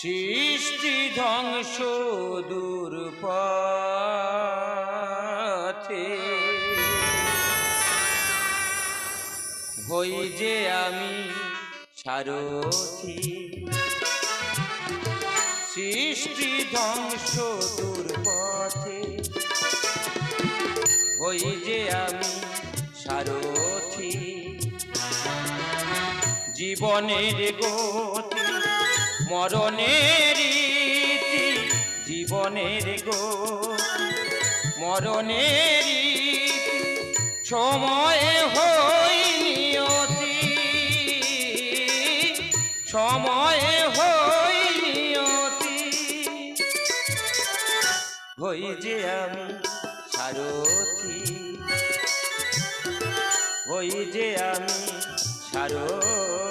সৃষ্টি ধ্বংস দূর পথে। হই যে আমি সারথি। সৃষ্টি ধ্বংস দূর পথে। হই যে আমি সারথি। জীবনের গতি মরণের জীবনের গো। মরণের সময় হই নিয়তি সময় হই নিয়তি হই যে আমি সারথি। হই যে আমি সারথি।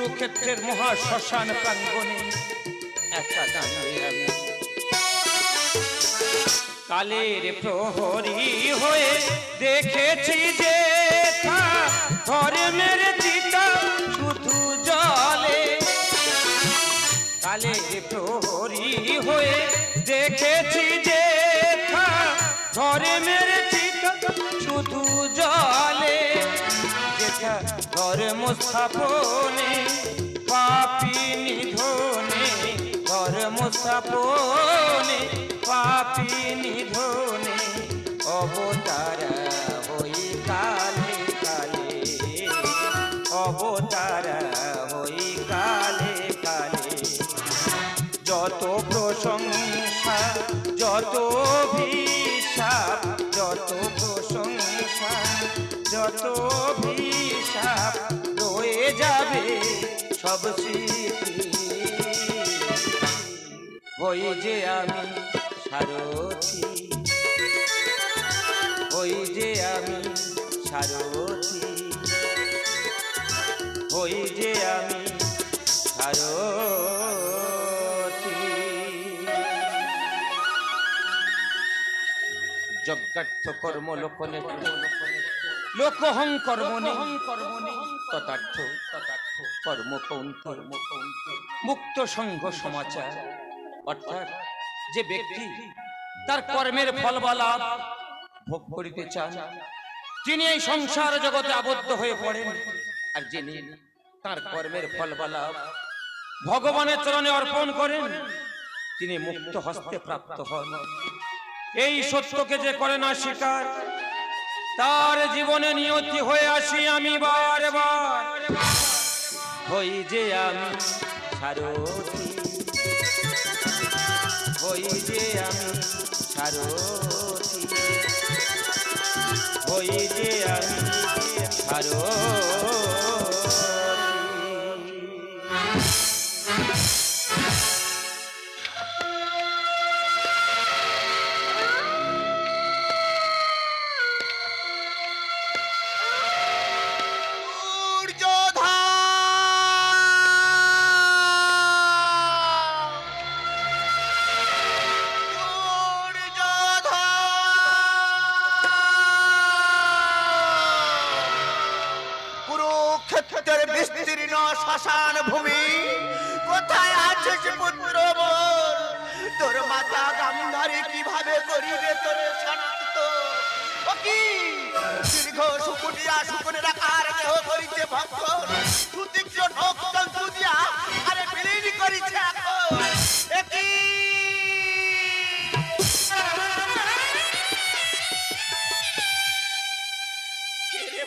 কুরুক্ষেত্রের মহা শ্মশান প্রাঙ্গণে একা দাঁড়িয়ে কালের প্রহরী হয়ে দেখেছি যে তা ধর্মের চিতা শুধু জলে। কালের হয়ে দেখেছি যে তা ধর্মের চিতা শুধু জলে। যেটা ধর্ম স্থাপনে পাপি নিধনে ধর্ম স্থাপনে পাপি নিধনে অবতার হই কালে কালে। অবতার হই কালে কালে। যত প্রশংসা, যত ভিসাপ যত প্রশংসা, যত সব হই যে আমি সারথি হই যে আমি সারথি হই যে আমি সারথি। যজ্ঞার্থ কর্ম লোকনে, লোকহং কর্মণি তথার্থ তথার্থ মুক্ত সংঘ সমাচার। অর্থাৎ যে ব্যক্তি তার কর্মের ফল লাভ ভোগ করিতে চান, তিনি এই সংসার জগতে আবদ্ধ হয়ে পড়েন। আর যিনি তার কর্মের ফল লাভ ভগবানের চরণে অর্পণ করেন, তিনি মুক্ত হস্তে প্রাপ্ত হন। এই সত্যকে যে করে না স্বীকার, তার জীবনে নিয়তি হয়ে আসি আমি বার বার হই যে আমি সারথি। হই যে আমি সারথি। হই যে আমি সারথি। শ্মশান ভূমি। কোথায় আছিস পুত্র মোর তোর মাতা গান্ধারী কীভাবে করিবে তোর শনাক্ত? ও কি? দীর্ঘ শুকুনিয়া শুকুনের আকার দেহ করিতে ভক্ত সুতীক্ষ নখ তন্তু আরে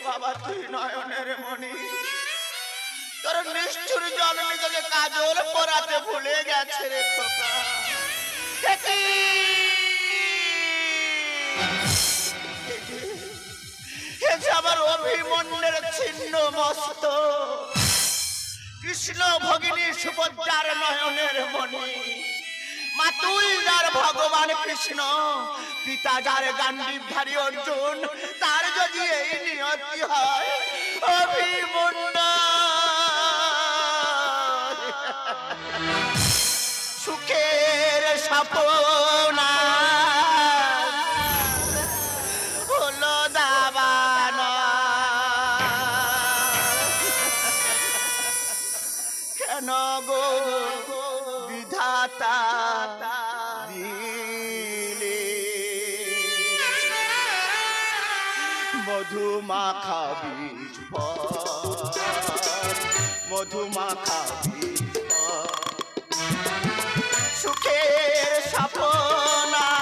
বাবা তুই নয়নের মণি? অভিমন্যের ছিন্ন মস্ত। কৃষ্ণ ভগিনী সুভদ্রার নয়নের মণি। মাতুল যার ভগবান কৃষ্ণ পিতা যার গান্ডীবধারী অর্জুন, তার যদি এই নিয়তি হয় পাবো না হলো দাবানো কেন গো বিধাতা মধু মাখা বীজ মধু বীজ সুখের সাপনা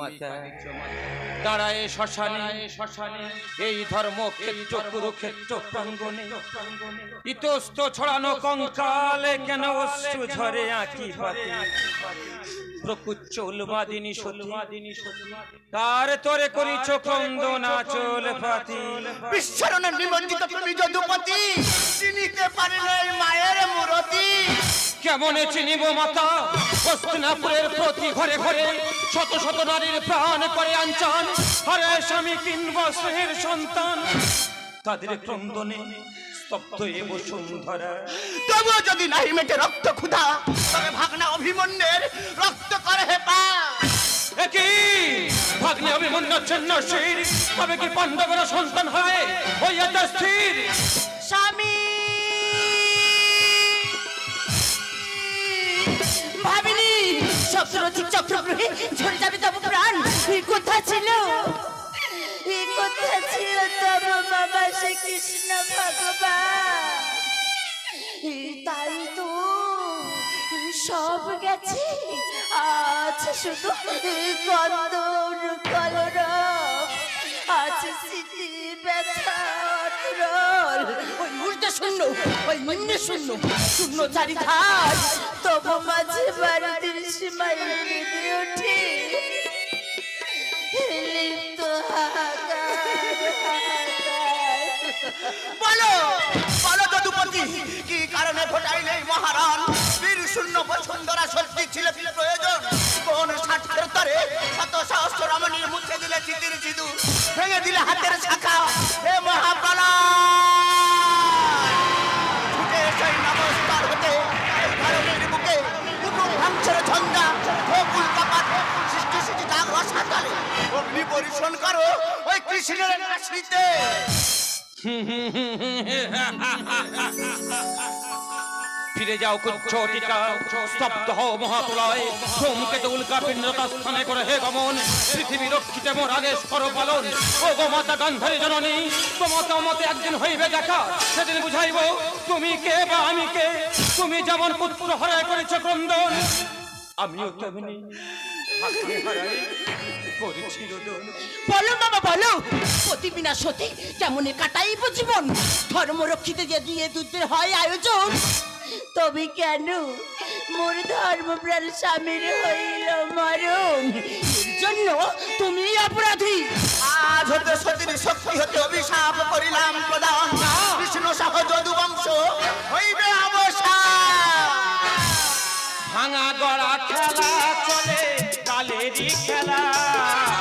মাতা। দাঁড়ায় শ্মশানে। শ্মশানে। এই ধর্মক্ষেত্র কুরুক্ষেত্র প্রাঙ্গণে। ইতস্ত ছড়ানো কঙ্কালে কেন অশ্রু ঝরে আঁকি পাতে প্রকুচ্চ উলমাদিনী সলমাদিনী তার তোরে করিছ ক্রন্দনা চল পাতি বিশ্বরণে নিমজ্জিত তুমি যদুপতি। চিনিতে পারিলে মায়ের মূরতি। কেমনে চিনিব মাতা? হস্তিনাপুরের প্রতি ঘরে ঘরে শত শত নারীর প্রাণ করে আঞ্চান হরে স্বামী তিন বছরের সন্তান। তাদের ক্রন্দনে স্তব্ধ এ বসুন্ধরা তবুও যদি রক্ত তবে ভাগনা অভিমন্যের অভিমন্য তবে কি সন্তান হয়? স্বামী! সপ্তরথিক চক্রগ্রহে ঝরে যাবে তব প্রাণ ছিল? কথা ছিল তব বাবা শ্রী কৃষ্ণ ভগবান তাই তো সব গেছে। আছে শুধু কলর আছে স্মৃতি ব্যথা উল্টে শূন্য। ওই নিম্ন শূন্য। শূন্য চারিধার তবু মাঝে বাড়ির সীমায় বলো বলো যদুপতি, কি কারণে ঘটাইলে এই মহারান? বীর শূন্য বসুন্ধরা সত্যি ছিল কি প্রয়োজন? কোন ষাটের তরে শত সহস্র রমণীর মুছে দিলে চিতির চিদু ভেঙে দিলে হাতের শাখা। হে মহাপ্রলা অগ্নি পরিশন করো ওই কৃষ্ণের ফিরে যাও কুচ্ছটিকা স্তব্ধ হও উল্কা পিণ্ডতা স্থানে করে হে গমন। পৃথিবী রক্ষিতে মোর আদেশ করো পালন ও গো মাতা গান্ধারী জননী, তোমাকে মতে একদিন হইবে দেখা, সেদিন বুঝাইব তুমি কে বা আমি কে। তুমি যেমন পুত্র হরায় করেছ ক্রন্দন, আমিও তেমনি। বলো বাবা বলো। প্রতিবিনা সতী কেমন কাটাইব জীবন ধর্ম রক্ষিতে যে দিয়ে দুধের হয় আয়োজন তবে কেন মোর ধর্মপ্রাণ স্বামীর হইল মরণ? জন্য তুমি অপরাধী। আজ হতে সতীর শক্তি হতে অভিশাপ করিলাম প্রদান। কৃষ্ণ সহ যদুবংশ হইবে অবসান। ভাঙা গড়া খেলা চলে। কালেরই খেলায়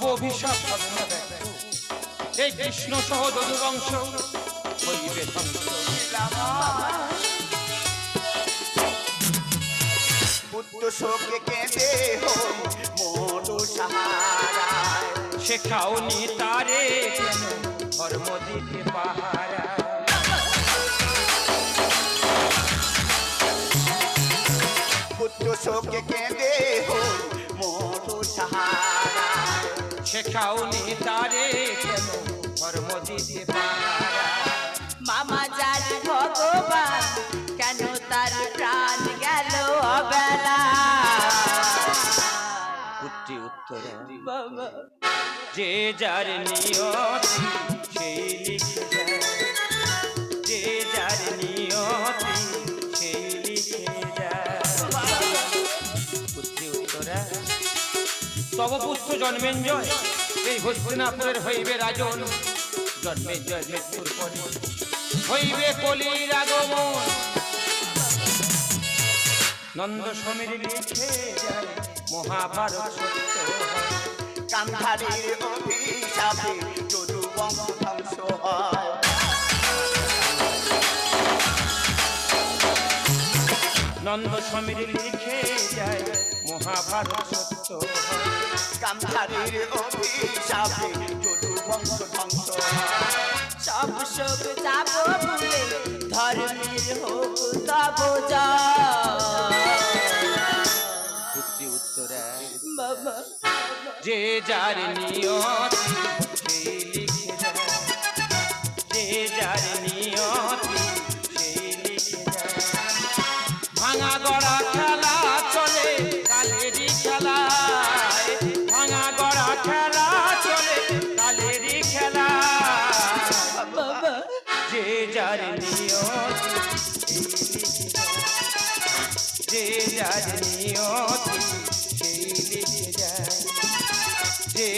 তব অভিশাপ না এই কৃষ্ণ সহ যদুবংশ হইবে পুত্র শোকে কেঁদে সাহারায় শেখাওনি তারে ধর্ম দিতে পাহারা। পুত্র শোকে কেঁদে হই শেখাওনি তারে কেন? ধর্ম দিতে মামা যার ভগবান কেন তার প্রাণ গেল অবেলা? পুত্রী উত্তর। যে যার নিয়তি সেই লিখে। যায় যে যার নিয়তি সেই লিখে যায়। পুত্রী উত্তরা। তব পুত্র জন্মেঞ্জয় এই হস্তিনাপুরের হইবে রাজন। মৃত্যুর পরে। হইবে কলির আগমন। নন্দ সমীর লিখে মহাভারত সত্য। অভিশাপে যদু বংশ ধ্বংস হয় নন্দ সমীর লিখে যায় মহাভারত সত্য গান্ধারীর অভিশাপে যদু বংশ ধ্বংস সব সব যাব ভুলে ধর্মের হোক তব। পুত্রী উত্তরায় বাবা যে যার নিয়তি যার নিয়তি। যে যার নিয়তি সেই লিখে যায় যে